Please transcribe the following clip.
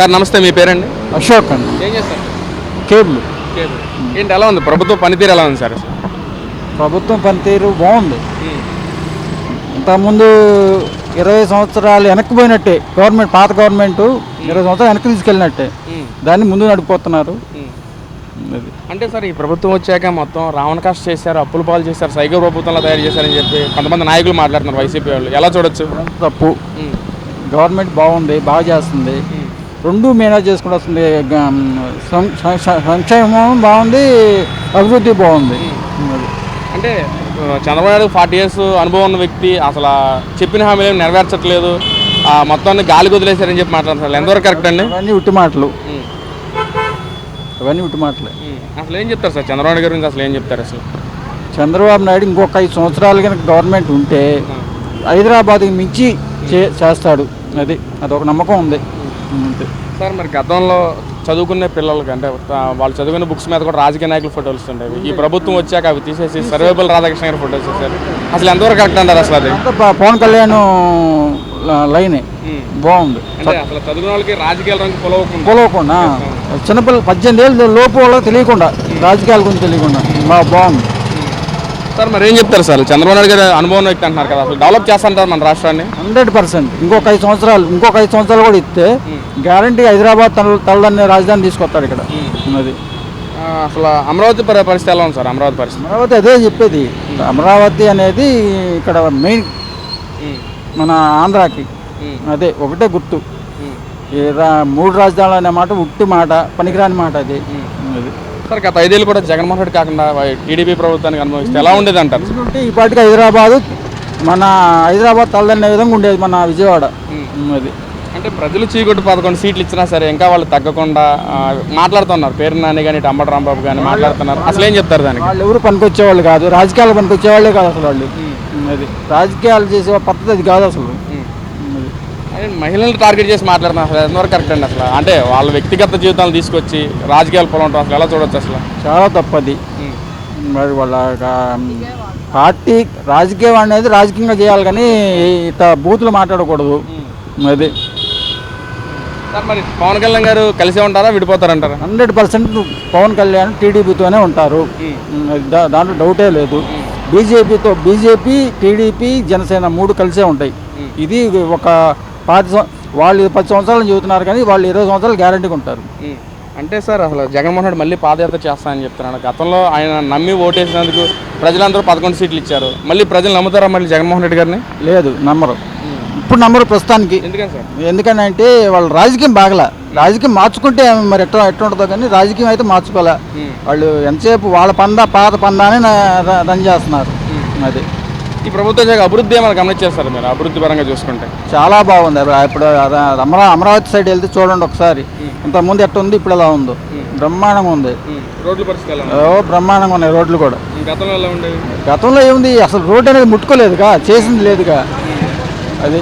Sir నమస్తే మీ పేరండి? అశోక్ అండి. ఏం చేస్తారు? కేబుల్. ఏంటి ఎలా ఉంది? ప్రభుత్వ పనితీరు ఎలా ఉంది సార్? ప్రభుత్వం పనితీరు బాగుంది. ఇంతకుముందు ఇరవై సంవత్సరాలు వెనక్కిపోయినట్టే గవర్నమెంట్ పాత గవర్నమెంట్ ఇరవై సంవత్సరాలు వెనక్కి తీసుకెళ్ళినట్టే. దాన్ని ముందు నడిపోతున్నారు అంటే సార్ ఈ ప్రభుత్వం వచ్చాక మొత్తం రావణ కాస్ట్ చేశారు అప్పుల పాలు చేశారు సైకిల్ ప్రభుత్వంలో తయారు చేశారని చెప్పి కొంతమంది నాయకులు మాట్లాడుతున్నారు వైసీపీ వాళ్ళు. ఎలా చూడొచ్చు? తప్పు. గవర్నమెంట్ బాగుంది బాగా చేస్తుంది. రెండు మేనేజ్ చేసుకుంటూ వస్తుంది సంక్షేమం బాగుంది అభివృద్ధి బాగుంది. అంటే చంద్రబాబు నాయుడు ఫార్టీ ఇయర్స్ అనుభవం ఉన్న వ్యక్తి అసలు చెప్పిన హామీలు నెరవేర్చట్లేదు. ఆ మొత్తాన్ని గాలి వదిలేశారని చెప్పి మాట్లాడుతున్నారు. ఎంతవరకు కరెక్ట్ అండి? అవన్నీ ఉట్టి మాటలు. అవన్నీ ఉట్టి మాటలే. అసలు ఏం చెప్తారు సార్? చంద్రబాబు నాయుడు గురించి అసలు ఏం చెప్తారు అసలు? చంద్రబాబు నాయుడు ఇంకొక ఐదు సంవత్సరాలు కనుక గవర్నమెంట్ ఉంటే హైదరాబాద్కి మించి చే చేస్తాడు. అది అదొక నమ్మకం ఉంది. అంతే సార్ మరి గతంలో చదువుకునే పిల్లలకి అంటే వాళ్ళు చదువుకునే బుక్స్ మీద కూడా రాజకీయ నాయకుల ఫోటోలు ఉండేవి ఈ ప్రభుత్వం వచ్చాక అవి తీసేసి సర్వేబుల్ రాధాకృష్ణ గారి ఫోటోస్ చేశారు అసలు ఎంతవరకు కరెక్ట్ అంటారు అసలు అది? పవన్ కళ్యాణ్ లైనే. బాగుంది. అంటే అసలు చదువుకున్న వాళ్ళకి రాజకీయాల రంగు పొలవకుండా చిన్నపిల్లలు పద్దెనిమిది ఏళ్ళు లోపు వాళ్ళకి తెలియకుండా రాజకీయాల గురించి తెలియకుండా. బాగుంది. సార్ మరి ఏం చెప్తారు సార్? చంద్రబాబు నాయుడు గారు అనుభవం వ్యక్తి అంటున్నారు కదా అసలు డెవలప్ చేస్తుంటారు మన రాష్ట్రాన్ని? Hundred percent. ఇంకొక ఐదు సంవత్సరాలు ఇంకొక ఐదు సంవత్సరాలు కూడా ఇస్తే గ్యారంటీ హైదరాబాద్ తల తలదన్ని రాజధాని తీసుకొస్తాడు ఇక్కడ. అది ఆ, అసలు అమరావతి పరి- పరిస్థితి ఎలా ఉంది సార్ అమరావతి పరిస్థితి? అమరావతి అదే చెప్పేది. అమరావతి అనేది ఇక్కడ మెయిన్ మన ఆంధ్రాకి. అదే ఒకటే గుర్తు. మూడు రాజధానులు అనే మాట ఉట్టి మాట పనికిరాని మాట అది. సార్ గత ఐదేళ్ళు కూడా జగన్మోహన్ రెడ్డి కాకుండా టీడీపీ ప్రభుత్వానికి అనుభవిస్తే ఎలా ఉండేది అంటారు? ఎందుకంటే ఈ పాటికి హైదరాబాదు మన హైదరాబాద్ తలదన్నే విధంగా ఉండేది మన విజయవాడ. అది. అంటే ప్రజలు చీకొట్టు పదకొండు సీట్లు ఇచ్చినా సరే ఇంకా వాళ్ళు తగ్గకుండా మాట్లాడుతున్నారు. పేరు నాని కానీ అంబటి రాంబాబు కానీ మాట్లాడుతున్నారు. అసలు ఏం చెప్తారు దానికి? వాళ్ళు ఎవరు పనికొచ్చేవాళ్ళు కాదు. రాజకీయాలు పనికొచ్చేవాళ్ళే కాదు అసలు వాళ్ళు. అది. రాజకీయాలు చేసే పద్ధతి అది కాదు అసలు. మహిళలను టార్గెట్ చేసి మాట్లాడుతున్నారు అసలు ఎంతవరకు కరెక్ట్ అండి అసలు? అంటే వాళ్ళ వ్యక్తిగత జీవితాలు తీసుకొచ్చి రాజకీయాలు పొలం అసలు ఎలా చూడొచ్చు అసలు? చాలా తప్పది. మరి వాళ్ళ పార్టీ రాజకీయం అనేది రాజకీయంగా చేయాలి కానీ ఇత బూతులు మాట్లాడకూడదు. అది. సార్ మరి పవన్ కళ్యాణ్ గారు కలిసే ఉంటారా విడిపోతారంటారా? హండ్రెడ్ పర్సెంట్ పవన్ కళ్యాణ్ టీడీపీతోనే ఉంటారు. దాంట్లో డౌటే లేదు. బీజేపీతో బీజేపీ టీడీపీ జనసేన మూడు కలిసే ఉంటాయి. ఇది ఒక పాతి వాళ్ళు పది సంవత్సరాలు చెబుతున్నారు కానీ వాళ్ళు ఇరవై సంవత్సరాలు గ్యారంటీగా ఉంటారు అంటే సార్ అసలు జగన్మోహన్ రెడ్డి మళ్ళీ పాదయాత్ర చేస్తానని చెప్తున్నాడు. గతంలో ఆయన నమ్మి ఓటేసినందుకు ప్రజలందరూ పదకొండు సీట్లు ఇచ్చారు. మళ్ళీ ప్రజలు నమ్ముతారా మళ్ళీ జగన్మోహన్ రెడ్డి గారిని? లేదు నమ్మరు. ఇప్పుడు నమ్మరు ప్రస్తుతానికి. ఎందుకని సార్? ఎందుకని అంటే వాళ్ళు రాజకీయం బాగలా. రాజకీయం మార్చుకుంటే మరి ఎట్లా ఎట్లా ఉంటుందో కానీ రాజకీయం అయితే మార్చుకోలే వాళ్ళు ఎంతసేపు వాళ్ళ పందా పాత పందానే రన్ చేస్తున్నారు. అది. ఈ ప్రభుత్వం వచ్చాక అభివృద్ధి ఏమైనా గమనించేస్తారు మీరు అభివృద్ధి పరంగా చూసుకుంటే? చాలా బాగుంది. ఇప్పుడు అమరా అమరావతి సైడ్ వెళ్తే చూడండి ఒకసారి. ఇంతకుముందు ఎట్లా ఉంది ఇప్పుడు ఎలా ఉందో. బ్రహ్మాండంగా ఉంది. రోడ్ల పరిస్థితి బ్రహ్మాండంగా ఉన్నాయి రోడ్లు కూడా? గతంలో ఎలా ఉండేవి? గతంలో ఏముంది అసలు రోడ్ అనేది ముట్టుకోలేదుగా చేసింది లేదుగా. అది